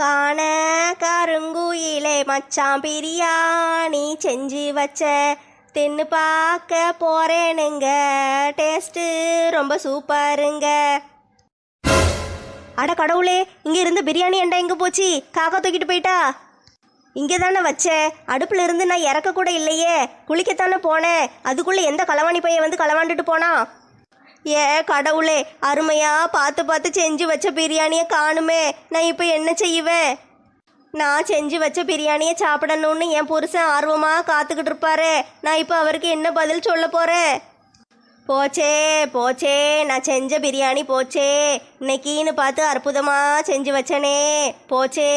காண கருங்குயிலே மச்சான் பிரியாணி செஞ்சு வச்ச. தின்னு பார்க்க போறேனுங்க. டேஸ்ட்டு ரொம்ப சூப்பருங்க. அட கடவுளே இங்கே இருந்த பிரியாணி அண்டா எங்கே போச்சு? காக்கா தூக்கிட்டு போயிட்டா? இங்கே தானே வச்சேன் அடுப்பில் இருந்து நான் இறக்க கூட இல்லையே. குளிக்கத்தானே போனேன். அதுக்குள்ளே எந்த களவாணி பையன் வந்து களவாண்டுட்டு போனான்? ஏ கடவுளே அருமையா பார்த்து பார்த்து செஞ்சு வச்ச பிரியாணியை காணுமே. நான் இப்போ என்ன செய்வேன்? நான் செஞ்சு வச்ச பிரியாணியை சாப்பிடணும்னு என் புருஷன் ஆர்வமாக காத்துக்கிட்டு இருப்பாரு. நான் இப்போ அவருக்கு என்ன பதில் சொல்ல போகிறேன் போச்சே போச்சே நான் செஞ்ச பிரியாணி போச்சே. இன்னைக்கின்னு பார்த்து அற்புதமாக செஞ்சு வச்சனே. போச்சே.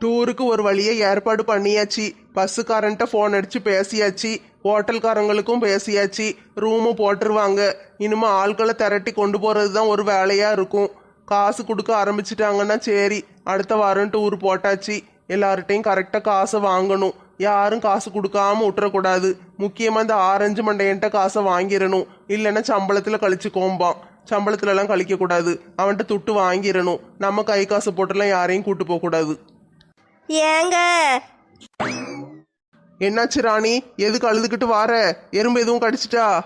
டூருக்கு ஒரு வழியை ஏற்பாடு பண்ணியாச்சு. பஸ்ஸுக்காரன்ட்ட ஃபோன் அடித்து பேசியாச்சு. ஹோட்டல்காரங்களுக்கும் பேசியாச்சு. ரூமு போட்டுருவாங்க. இனிமே ஆட்களை திரட்டி கொண்டு போகிறது தான் ஒரு வேலையாக இருக்கும். காசு கொடுக்க ஆரம்பிச்சிட்டாங்கன்னா சரி அடுத்த வாரம் டூர் போட்டாச்சு. எல்லார்ட்டையும் கரெக்டாக காசை வாங்கணும். யாரும் காசு கொடுக்காம விட்டுறக்கூடாது முக்கியமாக இந்த ஆரஞ்சு மண்டையன்ட்ட காசை வாங்கிடணும். இல்லைன்னா சம்பளத்தில் கழிச்சு கோம்பான். சம்பளத்துலலாம் கழிக்கக்கூடாது. அவன்கிட்ட துட்டு வாங்கிடணும். நம்ம கை காசு போட்டுலாம் யாரையும் கூட்டு போகக்கூடாது. ஏங்க என்னாச்சு ராணி? எதுக்கு அழுதுகிட்டு வார? எறும்பு எதுவும் கடிச்சிட்டா?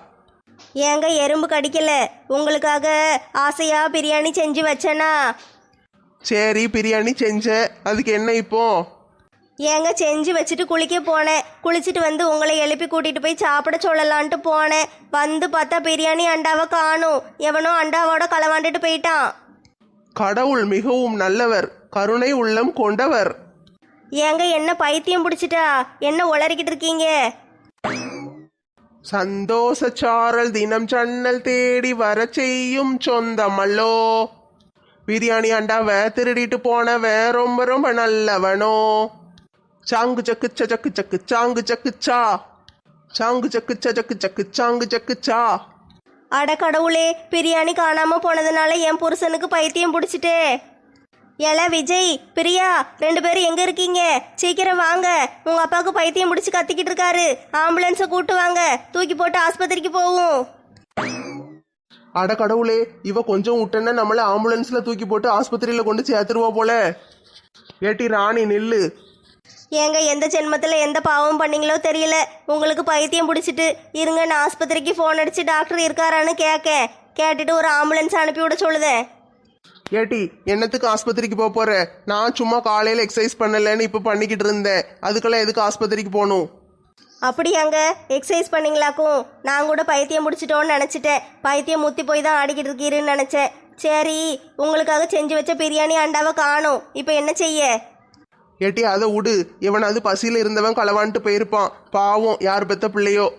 ஏங்க எறும்பு கடிக்கல. உங்களுக்காக ஆசையா பிரியாணி செஞ்சு வச்சேனா? சரி பிரியாணி செஞ்ச. அதுக்கு என்ன இப்போ? ஏங்க செஞ்சு வச்சுட்டு குளிக்க போனேன். குளிச்சுட்டு வந்து உங்களை எழுப்பி கூட்டிட்டு போய் சாப்பிட சொல்லலான்ட்டு போனேன். வந்து பார்த்தா பிரியாணி அண்டாவை காணும். எவனோ அண்டாவோட களவாண்டுட்டு போயிட்டான். கடவுள் மிகவும் நல்லவர். கருணை உள்ளம் கொண்டவர். ஏங்க என்ன பைத்தியம் பிடிச்சிட்டா? என்ன உளறிக்கிட்டு இருக்கீங்க? சந்தோஷ சாரல் தினம் சன்னல் தேடி வர செய்யும் சொந்தமல்லோ. பிரியாணி அண்டாவை திருடிட்டு போனவன் ரொம்ப ரொம்ப நல்லவனோ. சாங்கு சக்கு சக்கு சக்கு சாங்கு சக்கு சா. சாங்கு சக்கு சக்கு சக்கு சாங்கு சக்கு சா. அட கடவுளே பிரியாணி காணாம போனதுனால என் புருஷனுக்கு பைத்தியம் பிடிச்சிட்டே. ஏல விஜய் பிரியா ரெண்டு பேரும் எங்க இருக்கீங்க? சீக்கிரம் வாங்க. உங்க அப்பாவுக்கு பைத்தியம் பிடிச்சி கத்திக்கிட்டு இருக்காரு. ஆம்புலன்ஸை கூட்டு வாங்க. தூக்கி போட்டு ஆஸ்பத்திரிக்கு போவோம். அட கடவுளே இவ கொஞ்சம் விட்டேன்னா நம்மள ஆம்புலன்ஸ்ல தூக்கி போட்டு ஆஸ்பத்திரியில கொண்டு சேர்த்துருவா போல. ஏட்டி ராணி நில்லு. ஏங்க எந்த ஜென்மத்தில் எந்த பாவம் பண்ணீங்களோ தெரியல. உங்களுக்கு பைத்தியம் பிடிச்சிட்டு இருங்க நான் ஆஸ்பத்திரிக்கு ஃபோன் அடிச்சு டாக்டர் இருக்காரான்னு கேட்க கேட்டுட்டு ஒரு ஆம்புலன்ஸ் அனுப்பி விட சொல்லுதேன். ஏட்டி என்னத்துக்கு ஆஸ்பத்திரிக்கு போக போற? நான் சும்மா காலையில எக்ஸசைஸ் பண்ணலன்னு இப்ப பண்ணிக்கிட்டு இருந்தேன். அதுக்கெல்லாம் எதுக்கு ஆஸ்பத்திரிக்கு போகணும் அப்படியாங்க. எக்ஸசைஸ் பண்ணீங்களாக்கும். நான் கூட பைத்தியம் பிடிச்சிட்டோன்னு நினச்சிட்டேன். பைத்தியம் முத்தி போய் தான் ஆடிக்கிட்டு இருக்கீருன்னு நினச்சேன். சரி உங்களுக்காக செஞ்சு வச்ச பிரியாணி அண்டாவை காணும். இப்போ என்ன செய்ய? ஏட்டி அதை விடு இவனாவது பசியில இருந்தவன் களவான்ட்டு போயிருப்பான். பாவம் யார் பெத்த பிள்ளையோ?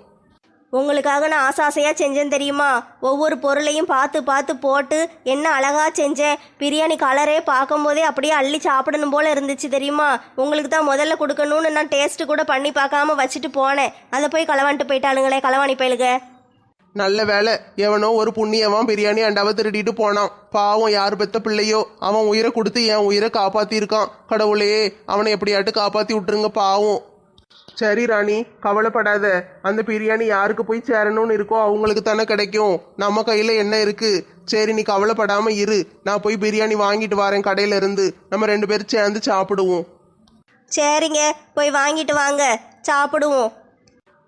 உங்களுக்காக நான் ஆசை ஆசையாக செஞ்சேன் தெரியுமா? ஒவ்வொரு பொருளையும் பார்த்து பார்த்து போட்டு என்ன அழகாக செஞ்சேன். பிரியாணி கலரே பார்க்கும்போதே அப்படியே அள்ளி சாப்பிடணும் போல் இருந்துச்சு தெரியுமா? உங்களுக்கு தான் முதல்ல கொடுக்கணும்னு நான் டேஸ்ட்டு கூட பண்ணி பார்க்காம வச்சுட்டு போனேன். அதை போய் களவான்ட்டு போயிட்டாளுங்களே களவாணி பயலுக. நல்ல வேலை எவனோ ஒரு புண்ணியவன் பிரியாணி அண்டாவை திருடிட்டு போனான். பாவம் யார் பெத்த பிள்ளையோ? அவன் உயிரை கொடுத்து என் உயிரை காப்பாத்திருக்கான். கடவுளே அவனை எப்படியாட்டு காப்பாத்தி விட்டுருங்க பாவம். சரி ராணி கவலைப்படாத. அந்த பிரியாணி யாருக்கு போய் சேரணும்னு இருக்கோ அவங்களுக்கு தானே கிடைக்கும். நம்ம கையில என்ன இருக்கு? சரி நீ கவலைப்படாம இரு. நான் போய் பிரியாணி வாங்கிட்டு வரேன் கடையில இருந்து நம்ம ரெண்டு பேரும் சேர்ந்து சாப்பிடுவோம். சரிங்க போய் வாங்கிட்டு வாங்க. சாப்பிடுவோம்.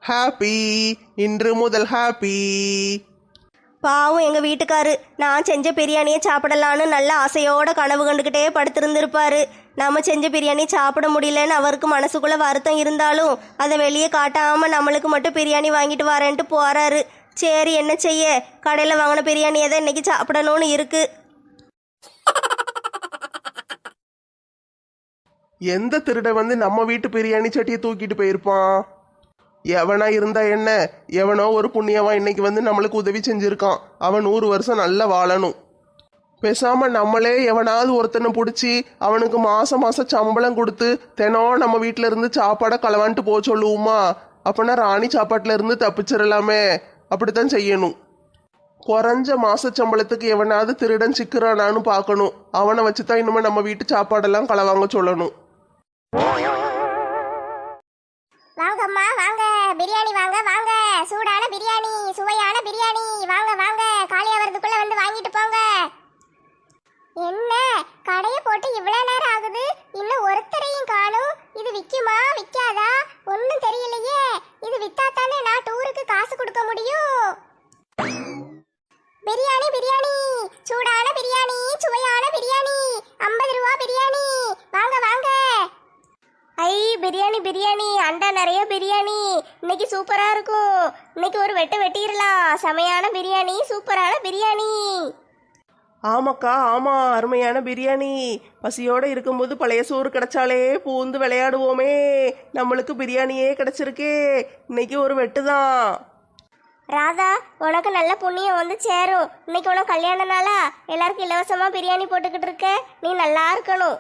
ஹாப்பி இன்று முதல் ஹாப்பி பாவம் எங்கள் வீட்டுக்காரு. நான் செஞ்ச பிரியாணியை சாப்பிடலான்னு நல்ல ஆசையோட கனவு கண்டுக்கிட்டே படுத்திருந்திருப்பாரு. நம்ம செஞ்ச பிரியாணி சாப்பிட முடியலன்னு அவருக்கு மனசுக்குள்ள வருத்தம் இருந்தாலும் அதை வெளியே காட்டாம நம்மளுக்கு மட்டும் பிரியாணி வாங்கிட்டு வரேன்ட்டு போறாரு. சரி என்ன செய்ய? கடையில் வாங்கின பிரியாணியை தான் இன்னைக்கு சாப்பிடணும்னு இருக்கு. எந்த திருட வந்து நம்ம வீட்டு பிரியாணி சட்டியை தூக்கிட்டு போயிருப்பான்? எவனா இருந்தா என்ன? எவனோ ஒரு புண்ணியவன் இன்னைக்கு வந்து நம்மளுக்கு உதவி செஞ்சிருக்கான். அவன் நூறு வருஷம் நல்லா வாழணும். பேசாம நம்மளே எவனாவது ஒருத்தனை பிடிச்சி அவனுக்கு மாசம் மாசம் சம்பளம் கொடுத்து தினம் நம்ம வீட்ல இருந்து சாப்பாடை களவான்ட்டு போக சொல்லுவோமா? அப்பனா ராணி சாப்பாட்டுல இருந்து தப்பிச்சிடலாமே அப்படித்தான் செய்யணும். குறைஞ்ச மாச சம்பளத்துக்கு எவனாவது திருடன் சிக்கிறானான்னு பார்க்கணும். அவனை வச்சு தான் இனிமே நம்ம வீட்டு சாப்பாடெல்லாம் களவாங்க சொல்லணும். என்ன? கடையை போட்டு இவ்வளவு நேரம் ஆகுது. இன்னும் ஒருத்தரையும் காணும் இது விக்குமா விக்காதா ஒன்னும் தெரியலையே இது வித்தா தானே நான் டூருக்கு காசு கொடுக்க முடியும் பிரியாணி பிரியாணி சூடான பிரியாணி சுவையான பிரியாணி ஐம்பது ரூபா பிரியாணி வாங்க வாங்க ஐ பிரியாணி பிரியாணி அண்டா நிறைய பிரியாணி இன்னைக்கு சூப்பரா இருக்கும் இன்னைக்கு ஒரு வெட்டு வெட்டிடலாம் செமையான பிரியாணி சூப்பரான பிரியாணி ஆமாக்கா ஆமா அருமையான பிரியாணி. பசியோட இருக்கும்போது பழைய சோறு கிடைச்சாலே பூந்து விளையாடுவோமே. நம்மளுக்கு பிரியாணியே கிடைச்சிருக்கே. இன்னைக்கு ஒரு வெட்டு தான் ராதா உனக்கு நல்ல புண்ணியம் வந்து சேரும். இன்னைக்கு உனக்கு கல்யாண நாளா? எல்லாருக்கும் இலவசமா பிரியாணி போட்டுக்கிட்டு இருக்க. நீ நல்லா இருக்கணும்.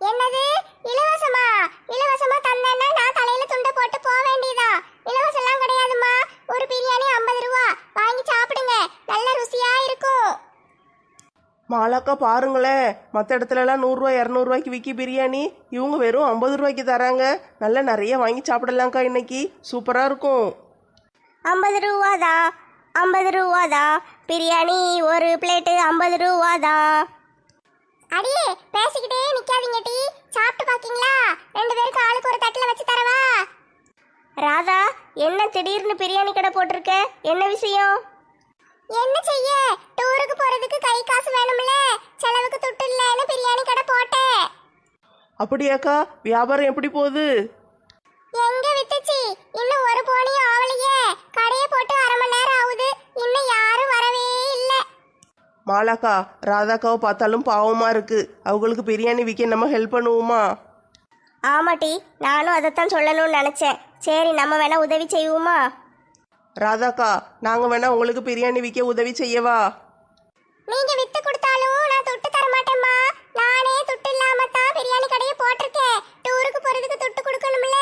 என்னது? இலவசமா? இலவசமா தந்தேன்னா நான் தலையில துண்டை போட்டு போக வேண்டியதா? இலவசம்லாம் கிடையாதுமா ஒரு பிரி ஐம்பது ரூபா வாங்கி சாப்பிடுங்க நல்ல ருசியா இருக்கும் மாலாக்கா பாருங்களேன் மற்ற இடத்துலலாம் நூறுரூவா இரநூறுவாய்க்கு விற்கி பிரியாணி. இவங்க வெறும் ஐம்பது ரூபாய்க்கு தராங்க. நல்லா நிறைய வாங்கி சாப்பிடலாம்க்கா இன்னைக்கு. சூப்பராக இருக்கும். ஐம்பது ரூபாதா? ஐம்பது ரூபாதா? பிரியாணி ஒரு பிளேட்டு ஐம்பது ரூபாதா? அடியே பேசிக்கிட்டே நிக்காதீங்க டி. சாப்பிட்டு பாக்கீங்களா? ரெண்டு பேருக்கு ஆளுக்கு ஒரு தட்டில் வச்சு தரவா? ராதா என்ன திடீர்னு பிரியாணி கடை போட்டிருக்க? என்ன விஷயம்? என்ன செய்ய? டூருக்கு போறதுக்கு கை காசு வேணும்ல. செலவுக்கு துட்டு இல்லைன்னு பிரியாணி கடை போட்டேன். அப்படியாக்கா? வியாபாரம் எப்படி போகுது? எங்க வித்துச்சு? இன்னும் ஒரு போனியும் ஆவலையே. கடையை போட்டு அரை மணி நேரம் ஆகுது. இன்னும் யாரும் வரவே இல்லை. மாலாக்கா ராதாக்காவை பார்த்தாலும் பாவமா இருக்கு. அவங்களுக்கு பிரியாணி விற்க நம்ம ஹெல்ப் பண்ணுவோமா? ஆமாட்டி நானும் அதைத்தான் சொல்லணும்னு நினச்சேன். சரி நம்ம வேணா உதவி செய்வோமா? ராதாக்கா நாங்க வேணா உங்களுக்கு பிரியாணி விற்க உதவி செய்யவா? நீங்க வித்து கொடுத்தாலும் நான் துட்டு தர மாட்டேம்மா நானே துட்டு இல்லாம தான் பிரியாணி கடையை போட்டிருக்கேன். டூருக்கு போறதுக்கு துட்டு கொடுக்கணும்ல.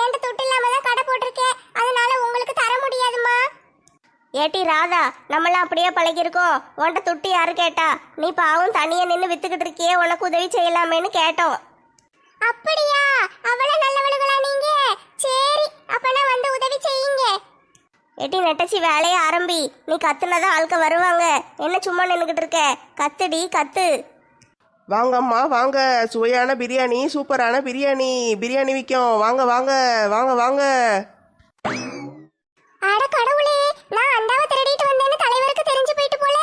என்கிட்ட துட்டு இல்லாம தான் கடை போட்டிருக்கேன். அதனால உங்களுக்கு தர முடியாதும்மா. ஏட்டி ராதா நம்மளாம் அப்படியே பழகிருக்கோம் உன்கிட்ட துட்டு யாரு கேட்டா? நீ பாவம் தனியா நின்று வித்துக்கிட்டு இருக்கியே உனக்கு உதவி செய்யலாமேன்னு கேட்டோம். அப்படியா அவ்வளவு நல்லவளுகளா நீங்க சரி அப்பனா வந்து உதவி செய்யுங்க ஏட்டி நெட்டச்சி வேலையை ஆரம்பி. நீ கத்துனதான் ஆட்க வருவாங்க. என்ன சும்மா நின்றுக்கிட்டு இருக்க? கத்துடி கத்து. வாங்கம்மா வாங்க. சுவையான பிரியாணி சூப்பரான பிரியாணி. பிரியாணி விற்கும் வாங்க வாங்க வாங்க வாங்க. அட கடவுளே நான் அண்டாவை திருடிட்டு வந்தேன்னு தலைவருக்கு தெரிஞ்சு போயிட்டு போல.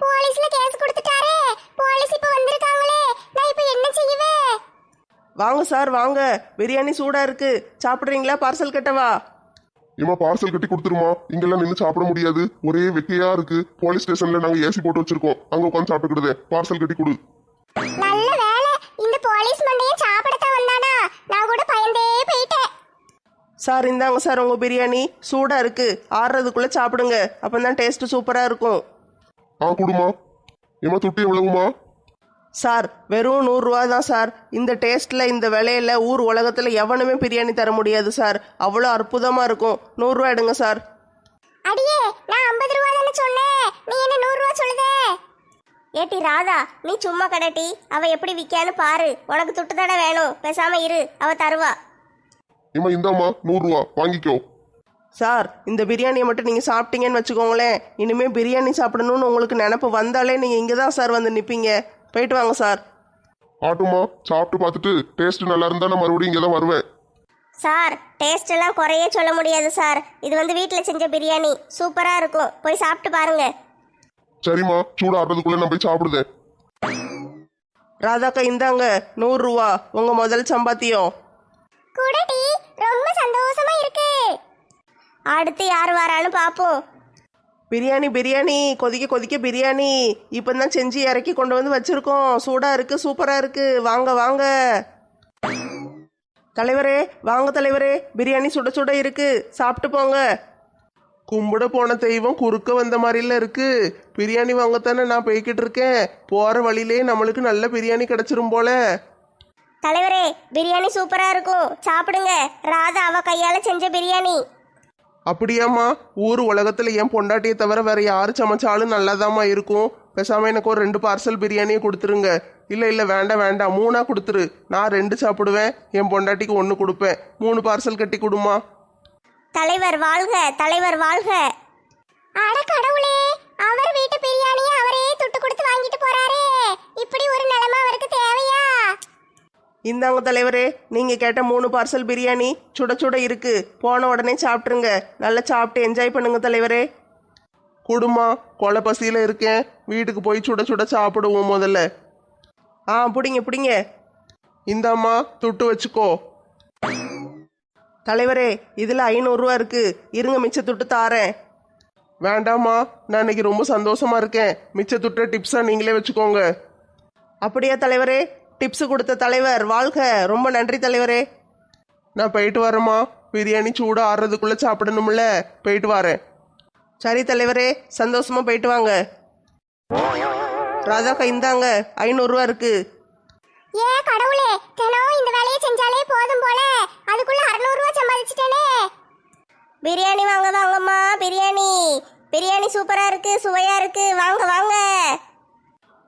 போலீஸ்ல கேஸ் கொடுத்துட்டாரே. போலீஸ் இப்ப வந்திருக்காங்களே. நான் இப்ப என்ன செய்வேன் வாங்க சார் வாங்க. பிரியாணி சூடா இருக்கு. சாப்பிட்றீங்களா? பார்சல் கட்டவா ஏமா பார்சல் கட்டி கொடுத்துருமா? இங்கெல்லாம் நின்று சாப்பிட முடியாது. ஒரே வெக்கையா இருக்கு. போலீஸ் ஸ்டேஷன்ல நாங்க ஏசி போட்டு வச்சிருக்கோம். அங்க உட்காந்து சாப்பிட்டுக்கிடுதே. பார்சல் கட்டி கொடு. நல்ல வேலை. இந்த போலீஸ் மண்டையும் சாப்பிடத்தான் வந்தானா? நான் கூட பயந்தே போயிட்டேன். சார் இந்தாங்க சார் உங்க பிரியாணி. சூடா இருக்கு. ஆறுறதுக்குள்ள சாப்பிடுங்க. அப்பதான் டேஸ்ட் சூப்பரா இருக்கும். ஆ கொடுமா. ஏமா துட்டு எவ்வளவுமா? சார் வெறும் நூறுரூவா தான் சார். இந்த டேஸ்ட்டில் இந்த விலையில ஊர் உலகத்தில் எவனுமே பிரியாணி தர முடியாது சார். அவ்வளோ அற்புதமாக இருக்கும். நூறுரூவா எடுங்க சார். அடியே நான் ஐம்பது ரூபா தானே சொன்னேன். நீ என்ன நூறு ரூபா சொல்லுதே? ஏட்டி ராதா நீ சும்மா கடட்டி அவ எப்படி விற்கான்னு பாரு. உனக்கு துட்டு தானே வேணும். பேசாம இரு. அவ தருவா. ஏமா இந்தாம்மா நூறுரூவா. வாங்கிக்கோ. சார் இந்த பிரியாணியை மட்டும் நீங்கள் சாப்பிட்டீங்கன்னு வச்சுக்கோங்களேன். இனிமேல் பிரியாணி சாப்பிடணும்னு உங்களுக்கு நினப்பு வந்தாலே நீங்கள் இங்கே தான் சார் வந்து நிற்பீங்க போயிட்டு வாங்க சார். ஆட்டுமா சாப்பிட்டு பார்த்துட்டு டேஸ்ட் நல்லா இருந்தா நான் மறுபடியும் இங்கே தான் வருவேன். சார் டேஸ்ட் எல்லாம் குறையே சொல்ல முடியாது சார். இது வந்து வீட்டில் செஞ்ச பிரியாணி. சூப்பரா இருக்கும். போய் சாப்பிட்டு பாருங்க. சரிம்மா சூடு ஆடுறதுக்குள்ள நான் போய் சாப்பிடுதேன். ராதாக்கா இந்தாங்க நூறுரூவா. உங்கள் முதல் சம்பாத்தியம். கூடட்டி ரொம்ப சந்தோஷமா இருக்கு. அடுத்து யார் வரான்னு பார்ப்போம் பிரியாணி பிரியாணி கொதிக்க கொதிக்க பிரியாணி. இப்போ தான் செஞ்சு இறக்கி கொண்டு வந்து வச்சுருக்கோம். சூடாக இருக்குது சூப்பராக இருக்குது வாங்க வாங்க. தலைவரே வாங்க தலைவரே. பிரியாணி சுட சுட இருக்கு. சாப்பிட்டு போங்க. கும்பிட போன தெய்வம் குறுக்க வந்த மாதிரில இருக்கு. பிரியாணி வாங்கத்தானே நான் போய்கிட்டு இருக்கேன். போற வழியிலே நம்மளுக்கு நல்ல பிரியாணி கிடைச்சிரும் போல. தலைவரே பிரியாணி சூப்பரா இருக்கும். சாப்பிடுங்க. ராதா அவ கையால செஞ்ச பிரியாணி. அப்படியாம்மா? ஊர் உலகத்தில் என் பொண்டாட்டியை தவிர வேற யார் சமைச்சாலும் நல்லாதாம்மா இருக்கும். பேசாமல் எனக்கு ஒரு ரெண்டு பார்சல் பிரியாணியை கொடுத்துருங்க. இல்லை இல்லை வேண்டாம் வேண்டாம். மூணாக கொடுத்துரு. நான் ரெண்டு சாப்பிடுவேன். என் பொண்டாட்டிக்கு ஒன்று கொடுப்பேன். மூணு பார்சல் கட்டி கொடுமா. தலைவர் வாழ்க தலைவர் வாழ்க. அட கடவுளே அவர் வீட்டு பிரியாணியை அவரே துட்டு கொடுத்து வாங்கிட்டு போறாரே. இந்தாங்க தலைவரே நீங்க கேட்ட மூணு பார்சல் பிரியாணி சுட சுட இருக்கு. போன உடனே சாப்பிட்ருங்க நல்லா சாப்பிட்டு என்ஜாய் பண்ணுங்க தலைவரே. குடுமா கொலை பசியில இருக்கேன். வீட்டுக்கு போய் சுட சுட சாப்பிடுவோம் முதல்ல. ஆ பிடிங்க பிடிங்க. இந்தாம்மா துட்டு வச்சுக்கோ. தலைவரே இதில் ஐநூறுரூவா இருக்கு. இருங்க மிச்ச துட்டு தாரேன். வேண்டாம்மா நான் இன்னைக்கு ரொம்ப சந்தோஷமா இருக்கேன். மிச்ச துட்ட டிப்ஸாக நீங்களே வச்சுக்கோங்க. அப்படியா தலைவரே? டிப்ஸ் கொடுத்த தலைவர். வாழ்க. ரொம்ப நன்றி தலைவரே. நான் போயிட்டு வரேம்மா. பிரியாணி சூடு ஆறுறதுக்குள்ளே சாப்பிடணும்ல. போயிட்டு வரேன். சரி தலைவரே சந்தோஷமாக போயிட்டு வாங்க. ராதாக்கா இந்தாங்க. ஐநூறுரூவா இருக்கு. ஏ கடவுளே. தினம் இந்த வேலையை செஞ்சாலே போதும் போல. அதுக்குள்ள அறுநூறுவா சம்பாதிச்சிட்டேனே. பிரியாணி வாங்க வாங்கம்மா. பிரியாணி. பிரியாணி சூப்பராக இருக்கு சுவையாக இருக்கு. வாங்க வாங்க.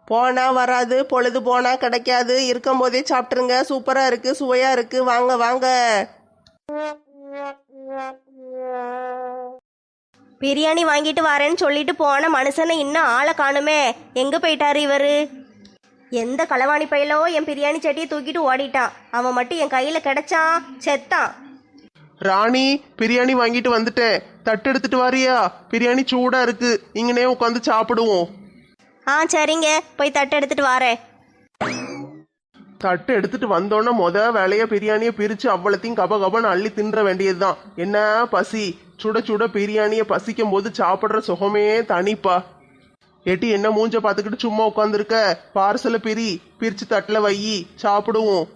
போனா வராது பொழுது போனா கிடைக்காது. இருக்கும் போதே சாப்பிட்ருங்க சூப்பரா இருக்கு சுவையா இருக்கு. வாங்க வாங்க. பிரியாணி வாங்கிட்டு வரேன்னு சொல்லிட்டு போன மனுஷனை இன்னும் ஆளை காணுமே. எங்க போயிட்டாரு இவரு? எந்த களவாணி பையலோ என் பிரியாணி சட்டியை தூக்கிட்டு ஓடிட்டான் அவன் மட்டும் என் கையில கிடைச்சான் செத்தான். ராணி பிரியாணி வாங்கிட்டு வந்துட்டேன். தட்டு எடுத்துட்டு வாரியா? பிரியாணி சூடா இருக்கு. இங்கனே உட்காந்து சாப்பிடுவோம். ஆ சரிங்க. போய் தட்டு எடுத்துட்டு வாரேன். தட்டு எடுத்துட்டு வந்தோன்னே மொத வேலையா பிரியாணியை பிரிச்சு அவ்வளத்தையும் கப கபன்னு அள்ளி தின்ற வேண்டியதுதான். என்ன பசி? சுட சுட பிரியாணியை பசிக்கும் போது சாப்பிட்ற சுகமே தனிப்பா. எட்டி என்ன மூஞ்ச பார்த்துக்கிட்டு சும்மா உட்காந்துருக்க பார்சலை பிரி பிரிச்சு தட்டில் வையி சாப்பிடுவோம்.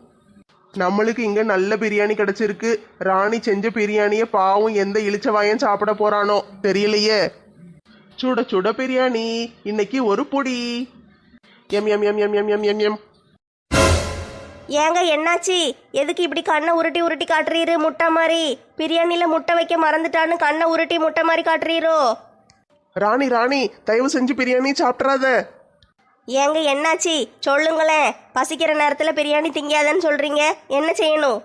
நம்மளுக்கு இங்க நல்ல பிரியாணி கிடைச்சிருக்கு. ராணி செஞ்ச பிரியாணியை பாவம் எந்த இளிச்சவாயன் சாப்பிட போறானோ தெரியலையே. சுட சுட பிரியாணி இன்னைக்கு ஒரு பொடி. எம் எம் எம் எம் எம் எம் எம் எம். ஏங்க என்னாச்சு? எதுக்கு இப்படி கண்ணை உருட்டி உருட்டி காட்டுறீரு முட்டை மாதிரி பிரியாணியில் முட்டை வைக்க மறந்துட்டான்னு கண்ணை உருட்டி முட்டை மாதிரி காட்டுறீரோ? ராணி ராணி தயவு செஞ்சு பிரியாணி சாப்பிட்றாத. ஏங்க என்னாச்சு? சொல்லுங்களேன். பசிக்கிற நேரத்தில் பிரியாணி திங்காதன்னு சொல்றீங்க. என்ன செய்யணும்?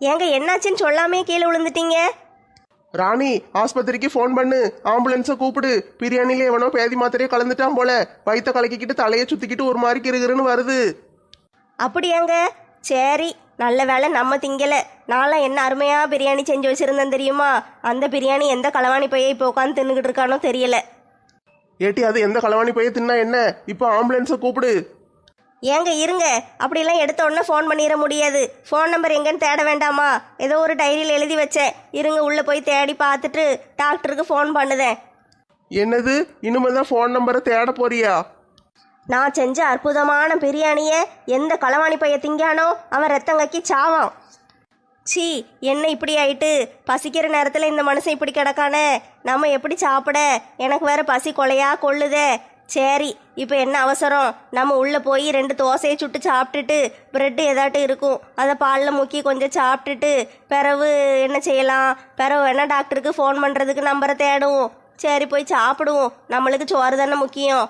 ஏங்க என்னாச்சுன்னு சொல்லாமே கீழே விழுந்துட்டீங்க. ராணி ஆஸ்பத்திரிக்கு ஃபோன் பண்ணு. ஆம்புலன்ஸை கூப்பிடு. பிரியாணில எவனோ பேதி மாத்திரையே கலந்துட்டான் போல. வயித்த கலக்கிக்கிட்டு தலையை சுத்திக்கிட்டு ஒரு மாதிரி கிருகிருன்னு வருது. அப்படியாங்க? சரி நல்ல வேளை நம்ம திங்கல. நான்லாம் என்ன அருமையாக பிரியாணி செஞ்சு வச்சுருந்தேன் தெரியுமா? அந்த பிரியாணி எந்த களவாணி பைய இப்போ உட்காந்து தின்னுக்கிட்டு இருக்கானோ தெரியல. ஏட்டி அது எந்த களவாணி போய் தின்னா என்ன? இப்போ ஆம்புலன்ஸை கூப்பிடு. ஏங்க இருங்க. அப்படிலாம் எடுத்த உடனே ஃபோன் பண்ணிட முடியாது. ஃபோன் நம்பர் எங்கன்னு தேட வேண்டாமா? ஏதோ ஒரு டைரியில் எழுதி வச்சேன். இருங்க உள்ளே போய் தேடி பார்த்துட்டு டாக்டருக்கு ஃபோன் பண்ணுதேன். என்னது? இனிமே தான் ஃபோன் நம்பரை தேட போறியா? நான் செஞ்ச அற்புதமான பிரியாணியை எந்த களவாணி பைய திங்கானோ அவன் ரத்தம் கக்கி சாவான். சீ என்ன இப்படி ஆயிட்டு? பசிக்கிற நேரத்தில் இந்த மனுஷன் இப்படி கிடக்கானே? நம்ம எப்படி சாப்பிட? எனக்கு வேற பசி கொலையா கொள்ளுதே. சரி இப்போ என்ன அவசரம்? நம்ம உள்ளே போய் ரெண்டு தோசையை சுட்டு சாப்பிட்டுட்டு ப்ரெட்டு ஏதாட்டு இருக்கும். அதை பாலில் முக்கி கொஞ்சம் சாப்பிட்டுட்டு பிறவு என்ன செய்யலாம்? பிறவு வேணால் டாக்டருக்கு ஃபோன் பண்ணுறதுக்கு நம்பரை தேடுவோம். சரி போய் சாப்பிடுவோம். நம்மளுக்கு சோறு தானே முக்கியம்.